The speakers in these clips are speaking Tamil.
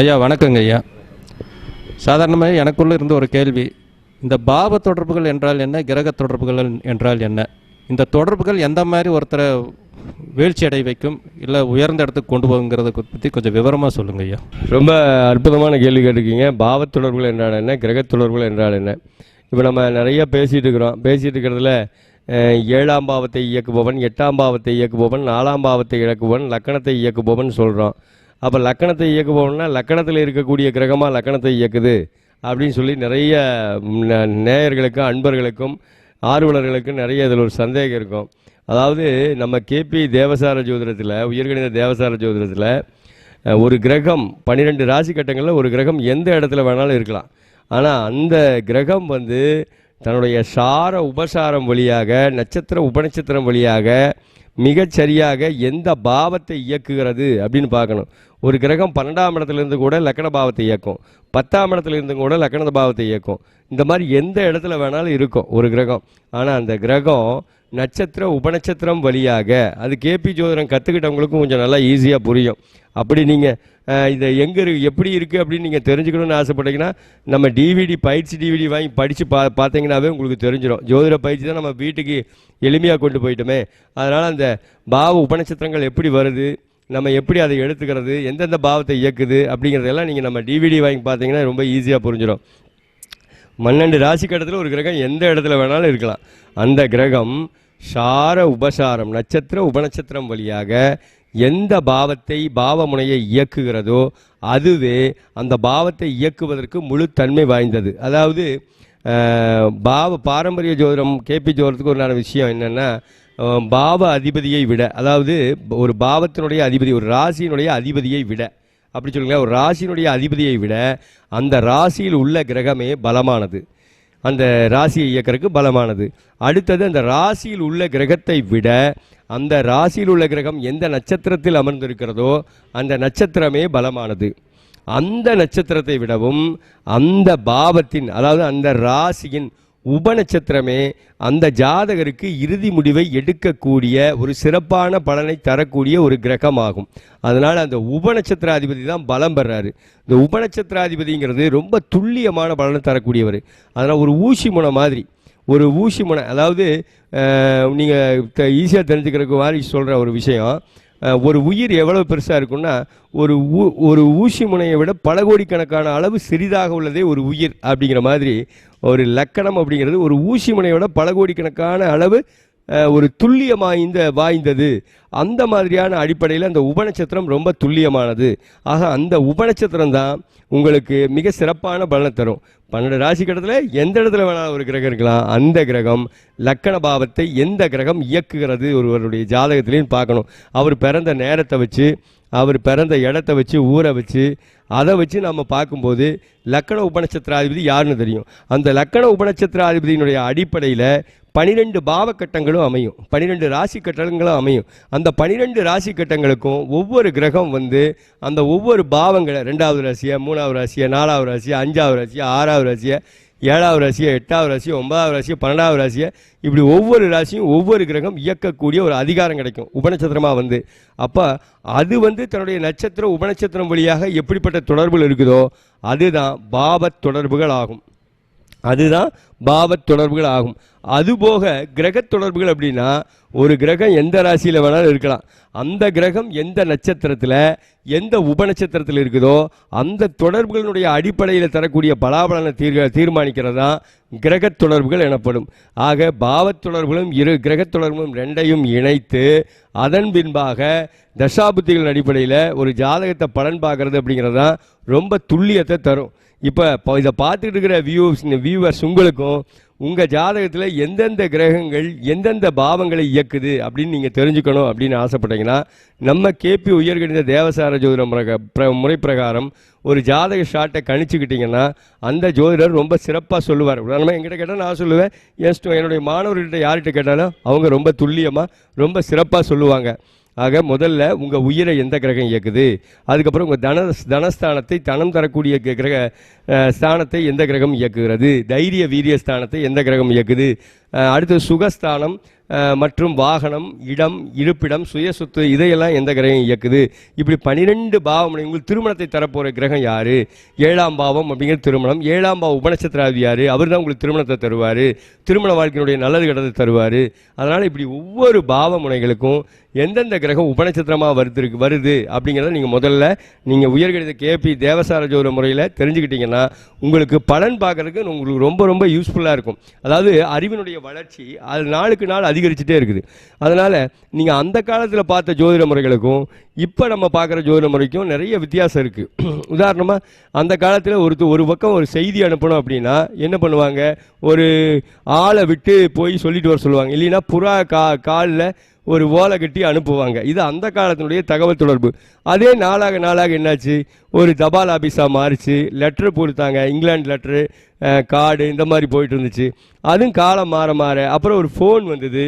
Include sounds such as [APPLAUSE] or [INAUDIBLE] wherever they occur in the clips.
ஐயா வணக்கங்க ஐயா. சாதாரணமாக எனக்குள்ளே இருந்த ஒரு கேள்வி இந்த பாவ தொடர்புகள் என்றால் என்ன கிரக தொடர்புகள் என்றால் என்ன? இந்த தொடர்புகள் எந்த மாதிரி ஒருத்தரை வீழ்ச்சி அடை வைக்கும் இல்லை உயர்ந்த இடத்துக்கு கொண்டு போகுங்கிறத பற்றி கொஞ்சம் விவரமாக சொல்லுங்க ஐயா. ரொம்ப அற்புதமான கேள்வி கேட்டிருக்கீங்க. பாவ தொடர்புகள் என்றால் என்ன கிரகத் தொடர்புகள் என்றால் என்ன? இப்போ நம்ம நிறைய பேசிகிட்டு இருக்கிறோம். பேசிகிட்டு இருக்கிறதுல ஏழாம் பாவத்தை இயக்குபவன் எட்டாம் பாவத்தை இயக்குபவன் நாலாம் பாவத்தை இழக்குபவன் லக்கணத்தை இயக்குபவன் சொல்கிறோம் அப்போ லக்கணத்தை இயக்குபவன்னா லக்கணத்தில் இருக்கக்கூடிய கிரகமாக லக்கணத்தை இயக்குது அப்படின்னு சொல்லி நிறைய நேயர்களுக்கும் அன்பர்களுக்கும் ஆர்வலர்களுக்கும் நிறைய இதில் ஒரு சந்தேகம் இருக்கும். அதாவது நம்ம கேபி தேவசார ஜோதிடத்தில் உயர்கணித தேவசார ஜோதிடத்தில் ஒரு கிரகம் பன்னிரெண்டு ராசி கட்டங்களில் ஒரு கிரகம் எந்த இடத்துல வேணாலும் இருக்கலாம். ஆனால் அந்த கிரகம் வந்து தன்னுடைய சார உபசாரம் வழியாக நட்சத்திர உபநட்சத்திரம் வழியாக மிகச்சரியாக எந்த பாவத்தை இயக்குகிறது அப்படின்னு பார்க்கணும். ஒரு கிரகம் பன்னெண்டாம் இடத்துலேருந்து கூட லக்கண பாவத்தை இயக்கும். பத்தாம் இடத்துலேருந்து கூட லக்கண பாவத்தை இயக்கும். இந்த மாதிரி எந்த இடத்துல வேணாலும் இருக்கும் ஒரு கிரகம். ஆனால் அந்த கிரகம் நட்சத்திர உபநட்சத்திரம் வழியாக அது கேபி ஜோதிடம் கற்றுக்கிட்டவங்களுக்கும் கொஞ்சம் நல்லா ஈஸியாக புரியும். அப்படி நீங்கள் இதை எங்கே இருக்கு எப்படி இருக்குது அப்படின்னு நீங்கள் தெரிஞ்சுக்கணும்னு ஆசைப்பட்டீங்கன்னா நம்ம டிவிடி பயிற்சி டிவிடி வாங்கி படித்து பா பார்த்தீங்கன்னாவே உங்களுக்கு தெரிஞ்சிடும். ஜோதிட பயிற்சி தான் நம்ம வீட்டுக்கு எளிமையாக கொண்டு போயிட்டோமே. அதனால் அந்த பாவ உபநட்சத்திரங்கள் எப்படி வருது நம்ம எப்படி அதை எடுத்துக்கிறது எந்தெந்த பாவத்தை இயக்குது அப்படிங்கிறதெல்லாம் நீங்கள் நம்ம டிவிடி வாங்கி பார்த்தீங்கன்னா ரொம்ப ஈஸியாக புரிஞ்சிடும். பன்னெண்டு ராசி கட்டத்தில் ஒரு கிரகம் எந்த இடத்துல வேணாலும் இருக்கலாம். அந்த கிரகம் சார உபசாரம் நட்சத்திர உபநட்சத்திரம் வழியாக எந்த பாவத்தை பாவமுனையை இயக்குகிறதோ அதுவே அந்த பாவத்தை இயக்குவதற்கு முழு தன்மை வாய்ந்தது. அதாவது பாவ பாரம்பரிய ஜோதிடம் கேபி ஜோதிடத்துக்கு ஒரு நல்ல விஷயம் என்னென்னா பாவ அதிபதியை விட அதாவது ஒரு பாவத்தினுடைய அதிபதி ஒரு ராசியினுடைய அதிபதியை விட அப்படி சொல்லுங்களேன் ஒரு ராசியினுடைய அதிபதியை விட அந்த ராசியில் உள்ள கிரகமே பலமானது. அந்த ராசியை இயக்கிறதுக்கு பலமானது. அடுத்தது அந்த ராசியில் உள்ள கிரகத்தை விட அந்த ராசியில் உள்ள கிரகம் எந்த நட்சத்திரத்தில் அமர்ந்திருக்கிறதோ அந்த நட்சத்திரமே பலமானது. அந்த நட்சத்திரத்தை விடவும் அந்த பாவத்தின் அதாவது அந்த ராசியின் உபநட்சத்திரமே அந்த ஜாதகருக்கு இறுதி முடிவை எடுக்கக்கூடிய ஒரு சிறப்பான பலனை தரக்கூடிய ஒரு கிரகமாகும். அதனால் அந்த உபநட்சத்திராதிபதி தான் பலம் பெறாரு. இந்த உபநட்சத்திராதிபதிங்கிறது ரொம்ப துல்லியமான பலனை தரக்கூடியவர். அதனால் ஒரு ஊசி முனை மாதிரி ஒரு ஊசி முனை அதாவது நீங்கள் ஈஸியாக தெரிஞ்சுக்கிறதுக்கு மாதிரி சொல்கிற ஒரு விஷயம் ஒரு உயிர் எவ்வளவு பெருசாக இருக்குன்னா ஒரு ஊ ஒரு ஊசி முனையை விட பல கோடிக்கணக்கான அளவு சிறிதாக உள்ளதே ஒரு உயிர் அப்படிங்கிற மாதிரி ஒரு லக்கணம் அப்படிங்கிறது ஒரு ஊசி முனையை விட பல கோடிக்கணக்கான அளவு ஒரு துல்லியம் வாய்ந்த வாய்ந்தது. அந்த மாதிரியான அடிப்படையில் அந்த உபநட்சத்திரம் ரொம்ப துல்லியமானது. ஆக அந்த உபநட்சத்திரம் தான் உங்களுக்கு மிக சிறப்பான பலனை தரும். பன்னெண்டு ராசி கட்டத்தில் எந்த இடத்துல வேணாலும் ஒரு கிரகம் இருக்கலாம். அந்த கிரகம் லக்கண பாவத்தை எந்த கிரகம் இயக்குகிறது ஒருவருடைய ஜாதகத்திலையும் பார்க்கணும். அவர் பிறந்த நேரத்தை வச்சு அவர் பிறந்த இடத்த வச்சு ஊரை வச்சு அதை வச்சு நம்ம பார்க்கும்போது லக்கண உபநட்சத்திராதிபதி யாருன்னு தெரியும். அந்த லக்கண உபநட்சத்திராதிபதியினுடைய அடிப்படையில் பனிரெண்டு பாவ கட்டங்களும் அமையும். பனிரெண்டு ராசி கட்டங்களும் அமையும். அந்த பனிரெண்டு ராசி கட்டங்களுக்கும் ஒவ்வொரு கிரகம் வந்து அந்த ஒவ்வொரு பாவங்களை ரெண்டாவது ராசியை மூணாவது ராசியை நாலாவது ராசியை அஞ்சாவது ராசியை ஆறாவது ராசியை ஏழாவது ராசியை எட்டாவது ராசியை ஒன்பதாவது ராசியை பன்னெண்டாவது ராசியை இப்படி ஒவ்வொரு ராசியும் ஒவ்வொரு கிரகம் இயக்கக்கூடிய ஒரு அதிகாரம் கிடைக்கும். உபநட்சத்திரமாக வந்து. அப்போ அது வந்து தன்னுடைய நட்சத்திரம் உபநட்சத்திரம் வழியாக எப்படிப்பட்ட தொடர்புகள் இருக்குதோ அதுதான் பாவத் தொடர்புகள் ஆகும். அதுதான் பாவத் தொடர்புகள் ஆகும். அதுபோக கிரகத் தொடர்புகள் அப்படின்னா ஒரு கிரகம் எந்த ராசியில் வேணாலும் இருக்கலாம். அந்த கிரகம் எந்த நட்சத்திரத்தில் எந்த உபநட்சத்திரத்தில் இருக்குதோ அந்த தொடர்புகளினுடைய அடிப்படையில் தரக்கூடிய பலாபலனை தீர்க தீர்மானிக்கிறது தான் கிரகத் தொடர்புகள் எனப்படும். ஆக பாவத் தொடர்புகளும் இரு கிரகத் தொடர்புகளும் ரெண்டையும் இணைத்து அதன் பின்பாக தசாபுத்திகளின் அடிப்படையில் ஒரு ஜாதகத்தை பலன் பார்க்கறது அப்படிங்கிறது தான் ரொம்ப துல்லியத்தை தரும். இப்போ இதை பார்த்துட்டு இருக்கிற வியூஸ் வியூவர்ஸ் உங்களுக்கும் உங்கள் ஜாதகத்தில் எந்தெந்த கிரகங்கள் எந்தெந்த பாவங்களை இயக்குது அப்படின்னு நீங்கள் தெரிஞ்சுக்கணும் அப்படின்னு ஆசைப்பட்டீங்கன்னா நம்ம கேபி உயர்கணித தேவசார ஜோதிட முறை முறை பிரகாரம் ஒரு ஜாதக ஷாட்டை கணிச்சுக்கிட்டிங்கன்னா அந்த ஜோதிடர் ரொம்ப சிறப்பாக சொல்லுவார். உதாரணமாக எங்கிட்ட கேட்டால் நான் சொல்லுவேன் என் என்னுடைய மாணவர்கிட்ட யார்கிட்ட கேட்டாலும் அவங்க ரொம்ப துல்லியமாக ரொம்ப சிறப்பாக சொல்லுவாங்க. ஆக முதல்ல உங்கள் உயிரை எந்த கிரகம் இயக்குது? அதுக்கப்புறம் உங்கள் தன தனஸ்தானத்தை தனம் தரக்கூடிய கிரக ஸ்தானத்தை எந்த கிரகம் இயக்குகிறது? தைரிய வீரிய ஸ்தானத்தை எந்த கிரகம் இயக்குது? அடுத்து சுகஸ்தானம். மற்றும் வாகனம் இடம் இருப்பிடம் சுய சொத்து இதையெல்லாம் எந்த கிரகம் இயக்குது? இப்படி பனிரெண்டு பாவம் உங்களுக்கு திருமணத்தை தரப்போகிற கிரகம் யார்? ஏழாம் பாவம் அப்படிங்கிற திருமணம். ஏழாம் பாவம் உபநட்சத்திராதி யார்? அவர் தான் உங்களுக்கு திருமணத்தை தருவார். திருமண வாழ்க்கையினுடைய நல்லது கிடத்தை தருவார். அதனால் இப்படி ஒவ்வொரு பாவ முனைகளுக்கும் எந்தெந்த கிரகம் உபநட்சத்திரமாக வருது வருது அப்படிங்கிறத நீங்கள் முதல்ல நீங்கள் உயர்கணித கேபி தேவசார ஜோர முறையில் தெரிஞ்சுக்கிட்டீங்கன்னா உங்களுக்கு பலன் பார்க்கறதுக்கு உங்களுக்கு ரொம்ப ரொம்ப யூஸ்ஃபுல்லாக இருக்கும். அதாவது அறிவினுடைய வளர்ச்சி அது நாளுக்கு நாள் அதிகரிச்சுட்டே இருக்குது. அதனால் நீங்கள் அந்த காலத்தில் பார்த்த ஜோதிட முறைகளுக்கும் இப்போ நம்ம பார்க்குற ஜோதிட முறைக்கும் நிறைய வித்தியாசம் இருக்குது [CLEARS THROAT] உதாரணமாக அந்த காலத்தில் ஒரு ஒரு பக்கம் ஒரு செய்தி அனுப்பணும் அப்படின்னா என்ன பண்ணுவாங்க? ஒரு ஆளை விட்டு போய் சொல்லிட்டு வர சொல்லுவாங்க. இல்லைன்னா புறா கா காலில் ஒரு ஓலை கட்டி அனுப்புவாங்க. இது அந்த காலத்தினுடைய தகவல் தொடர்பு. அதே நாளாக நாளாக என்னாச்சு? ஒரு தபால் ஆஃபீஸாக மாறிச்சு. லெட்ரு கொடுத்தாங்க இங்கிலாந்து லெட்ரு கார்டு இந்த மாதிரி போயிட்டு இருந்துச்சு அதுவும் காலம் மாற மாற. அப்புறம் ஒரு ஃபோன் வந்தது.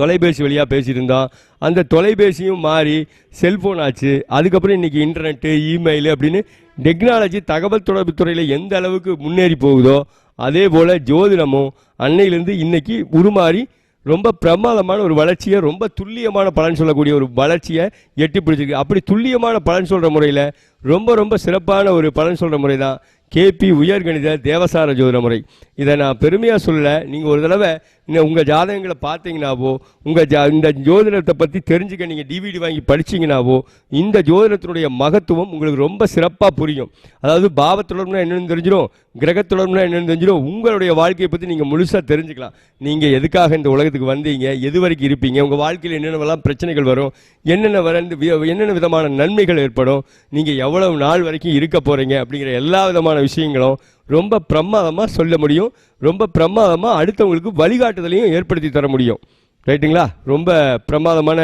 தொலைபேசி வழியாக பேசியிருந்தோம் இருந்தோம். அந்த தொலைபேசியும் மாறி செல்ஃபோன் ஆச்சு. அதுக்கப்புறம் இன்றைக்கி இன்டர்நெட்டு இமெயில் அப்படின்னு டெக்னாலஜி தகவல் தொடர்பு துறையில் எந்த அளவுக்கு முன்னேறி போகுதோ அதே போல் ஜோதிடமும் அன்னையிலேருந்து இன்னைக்கு உருமாறி ரொம்ப பிரமாதமான ஒரு வளர்ச்சியை ரொம்ப துல்லியமான பலன் சொல்லக்கூடிய ஒரு வளர்ச்சியை எட்டி பிடிச்சிருக்கு. அப்படி துல்லியமான பலன் சொல்கிற முறையில் ரொம்ப ரொம்ப சிறப்பான ஒரு பலன் சொல்கிற முறை தான் கேபி உயர்கணித தேவசார ஜோதிட முறை. இதை நான் பெருமையாக சொல்ல நீங்கள் ஒரு தடவை இன்னும் உங்கள் ஜாதகங்களை பார்த்தீங்கன்னாவோ உங்கள் ஜா இந்த ஜோதிடத்தை பற்றி தெரிஞ்சுக்க நீங்கள் டிவிடி வாங்கி படிச்சீங்கன்னாவோ இந்த ஜோதிடத்தினுடைய மகத்துவம் உங்களுக்கு ரொம்ப சிறப்பாக புரியும். அதாவது பாவத்துடர்னா என்னென்னு தெரிஞ்சிடும் கிரகத்துடர்னா என்னென்னு தெரிஞ்சிடும் உங்களுடைய வாழ்க்கையை பற்றி நீங்கள் முழுசாக தெரிஞ்சுக்கலாம். நீங்கள் எதுக்காக இந்த உலகத்துக்கு வந்தீங்க எது வரைக்கும் இருப்பீங்க உங்கள் வாழ்க்கையில் என்னென்னலாம் பிரச்சனைகள் வரும் என்னென்ன வர என்னென்ன விதமான நன்மைகள் ஏற்படும் நீங்கள் எவ்வளவு நாள் வரைக்கும் இருக்க போகிறீங்க அப்படிங்கிற எல்லா விதமான விஷயங்களும் ரொம்ப பிரமாதமாக சொல்ல முடியும். ரொம்ப பிரமாதமாக அடுத்தவங்களுக்கு வழிகாட்டுதலையும் ஏற்படுத்தி தர முடியும். ரைட்டுங்களா? ரொம்ப பிரமாதமான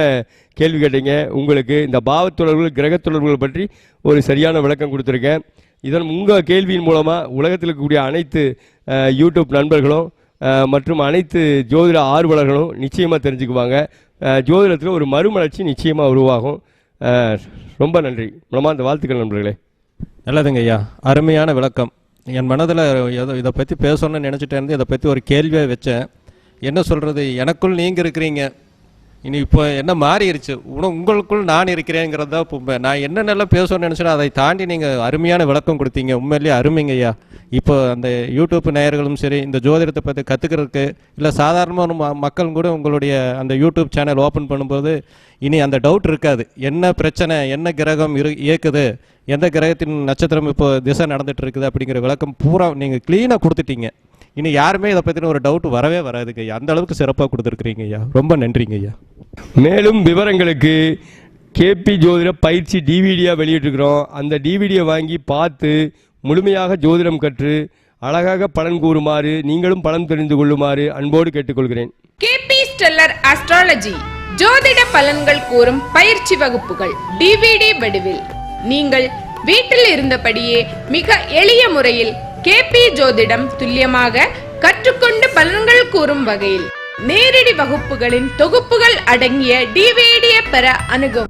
கேள்வி கேட்டீங்க. உங்களுக்கு இந்த பாவத்தொடர்புகள் கிரகத்தொடர்புகள் பற்றி ஒரு சரியான விளக்கம் கொடுத்துருக்கேன். இதன் உங்கள் கேள்வியின் மூலமாக உலகத்தில் இருக்கக்கூடிய அனைத்து யூடியூப் நண்பர்களும் மற்றும் அனைத்து ஜோதிட ஆர்வலர்களும் நிச்சயமாக தெரிஞ்சுக்குவாங்க. ஜோதிடத்தில் ஒரு மறுமலர்ச்சி நிச்சயமாக உருவாகும். ரொம்ப நன்றி. மூலமாக அந்த வாழ்த்துக்கள் நண்பர்களே. நல்லதுங்க ஐயா. அருமையான விளக்கம். என் மனதில் எதோ இதை பற்றி பேசணும்னு நினச்சிட்டேன் இதை பற்றி ஒரு கேள்வியை வச்சேன். என்ன சொல்கிறது? எனக்குள் நீங்கள் இருக்கிறீங்க. இனி இப்போ என்ன மாறிடுச்சு உன உங்களுக்குள் நான் இருக்கிறேங்கிறது தான் இப்போ நான் என்னென்னலாம் பேசணும்னு நினச்சேனோ அதை தாண்டி நீங்கள் அருமையான விளக்கம் கொடுத்தீங்க. உண்மையிலேயே அருமைங்க ஐயா. இப்போ அந்த யூடியூப் நேயர்களும் சரி இந்த ஜோதிடத்தை பற்றி கற்றுக்கிறதுக்கு இல்லை சாதாரணமான ம மக்கள் கூட உங்களுடைய அந்த யூடியூப் சேனல் ஓப்பன் பண்ணும்போது இனி அந்த டவுட் இருக்காது. என்ன பிரச்சனை என்ன கிரகம் இரு இயக்குது எந்த கிரகத்தின் நட்சத்திரம் இப்போ திசை நடந்துகிட்டு இருக்குது அப்படிங்கிற விளக்கம் பூரா நீங்கள் க்ளீனாக கொடுத்துட்டீங்க. இனி யாருமே இதை பற்றின ஒரு டவுட் வரவே வராதுங்க ஐயா. அந்த அளவுக்கு சிறப்பாக கொடுத்துருக்குறீங்க ஐயா. ரொம்ப நன்றிங்க ஐயா. மேலும் விவரங்களுக்கு கேபி ஜோதிட பயிற்சி டிவிடியாக வெளியிட்டிருக்கிறோம். அந்த டிவிடியை வாங்கி பார்த்து முழுமையாக ஜோதிடம் கற்று அழகாக பலன் கூறுமாறு நீங்களும் பலன் தெரிந்து கொள்ளுமாறு அன்போடு கேட்டுக்கொள்கிறேன். கேபி ஸ்டெல்லர் அஸ்ட்ராலஜி ஜோதிட பலன்கள் கூறும் பயிற்சி வகுப்புகள் டிவிடி வடிவில். நீங்கள் வீட்டில் இருந்தபடியே மிக எளிய முறையில் கே பி ஜோதிடம் துல்லியமாக கற்றுக்கொண்டு பலன்கள் கூறும் வகையில் நேரடி வகுப்புகளின் தொகுப்புகள் அடங்கிய டிவிடியை பெற அணுகும்.